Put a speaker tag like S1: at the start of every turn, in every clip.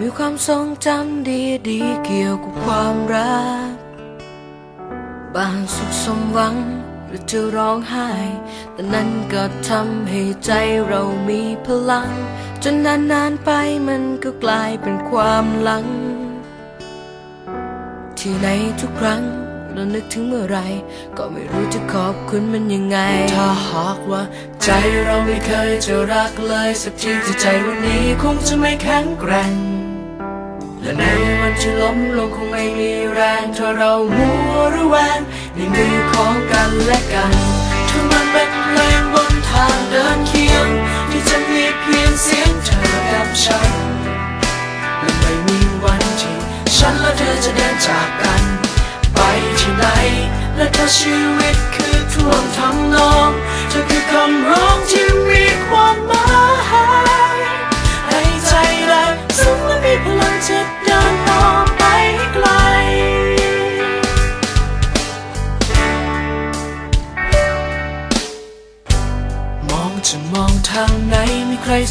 S1: มี
S2: ความทรงจำดีๆเกี่ยวกับความรัก บางสุขสมหวังหรือจะร้องไห้ แต่นั้นก็ทำให้ใจเรามีพลัง จนนานๆไปมันก็กลายเป็นความหลัง ที่ในทุกครั้งเรานึกถึงเมื่อไร ก็ไม่รู้จะขอบคุณมันยังไง
S1: ถ้าหากว่า ใจเราไม่เคยจะรักเลย สักทีที่ใจวันนี้คงจะไม่แข็งแกร่ง และในวันที่ล้มลงคงไม่มีแรงถ้าเรามัวระแวงในมือของกันและกันถ้ามันเป็นเพลงบนทางเดินเคียง ที่จะมีเพียงเสียงเธอกับฉันและไม่มีวันที่ฉันและเธอจะเดินจากกัน ไปที่ไหนและถ้าชีวิตคือท่วงทำนองเธอคือคำร้องที่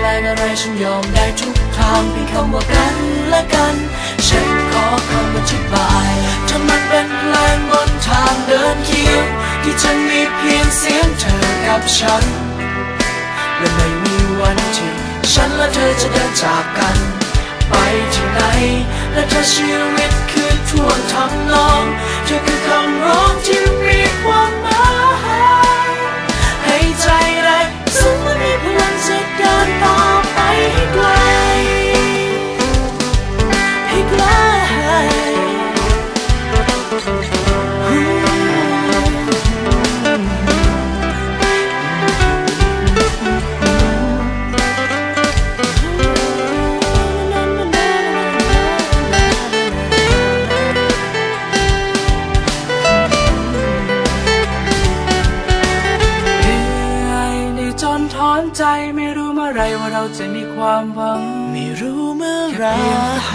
S1: แรงอะไรฉันยอมได้ทุกทางเพียงคำว่ากันและกัน ฉันขอคำอธิบายถ้ามันเป็นเพลงบนทางเดินเคียงที่จะมีเพียงเสียงเธอกับฉัน และไม่มีวันที่ฉันและเธอจะเดินจากกัน ไปที่ไหน และถ้าชีวิตคือทวงทำนอง เธอคือคำร้องที่มีความหมาย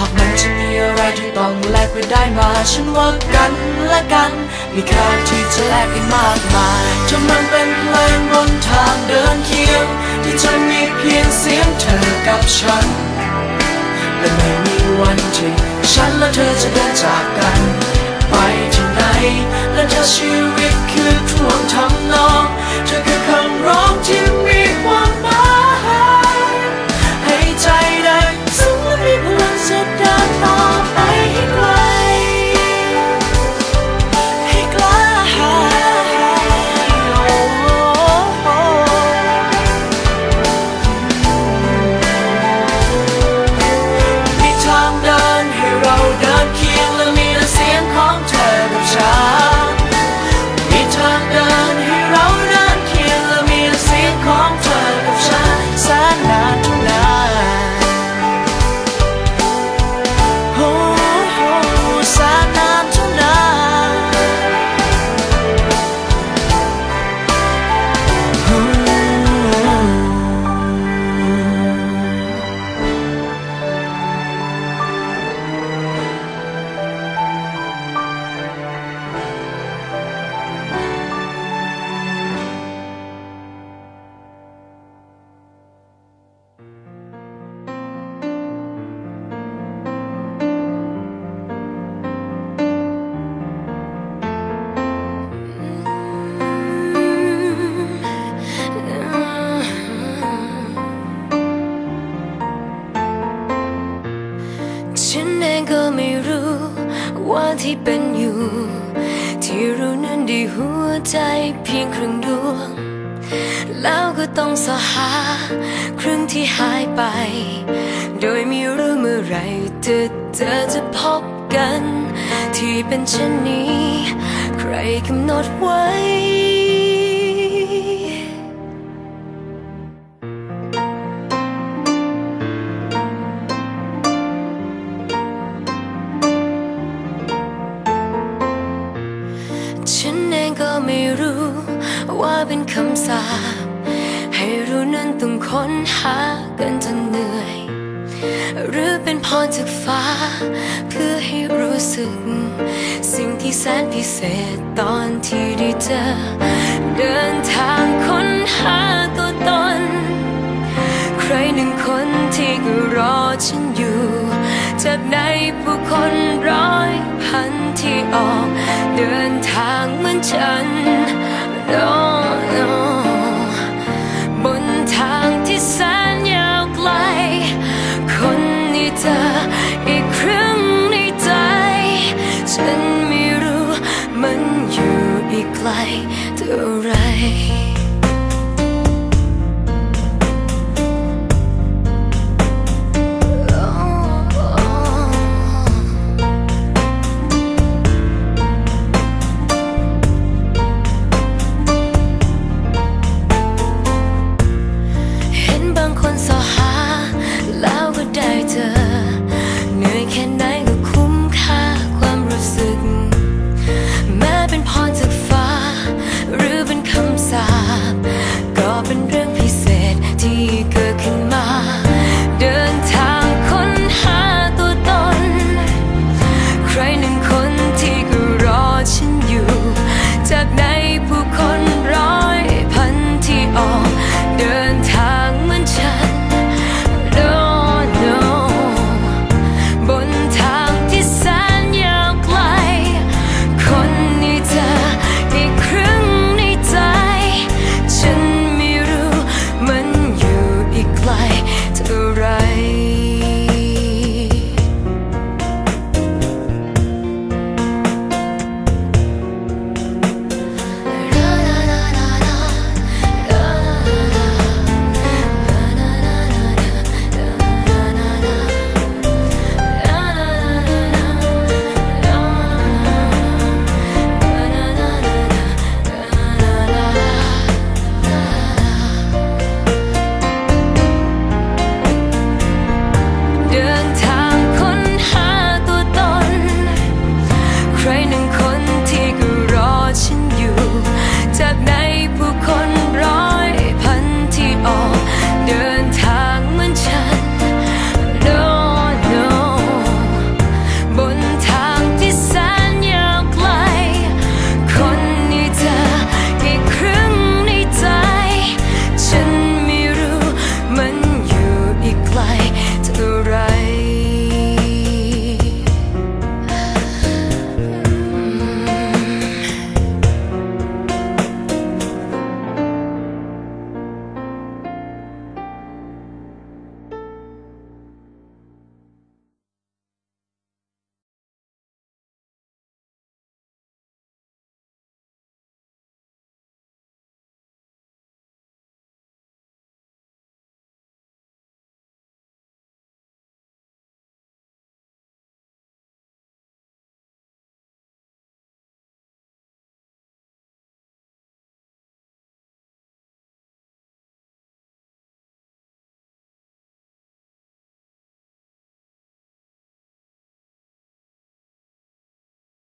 S1: หากมันจะมีอะไรที่ต้องแลกไปได้มา ฉันว่ากันและกัน มีค่าที่จะแลกกันมากมายถ้ามันเป็นเพลงบนทางเดินเคียง ที่จะมีเพียงเสียงเธอกับฉัน และไม่มีวันที่ฉันและเธอจะเดินจากกัน ไปที่ไหนและถ้าชีวิตคือ ฉันเองก็ไม่รู้
S2: ว่าที่เป็นอยู่ ที่รู้นั้นดีหัวใจเพียงครึ่งดวง แล้วก็ต้องสหาครึ่งที่หายไป โดยไม่รู้เมื่อไรเธอเธอจะพบกัน ที่เป็นเช่นนี้ ใครกำหนดไว้ ว่าเป็นคำสาปให้รู้นั้นต้องค้นหากันจนเหนื่อย หรือเป็นพรจากฟ้า เพื่อให้รู้สึก สิ่งที่แสนพิเศษตอนที่ได้เจอ เดินทางค้นหาตัวตน ใครหนึ่งคนที่ก็รอฉันอยู่ จากในผู้คนร้อยพันที่ออก เดินทางเหมือนฉัน no, no บนทางที่แสนยาวไกล คนนี้เธออีกครึ่งในใจ ฉันไม่รู้มันอยู่อีกไกล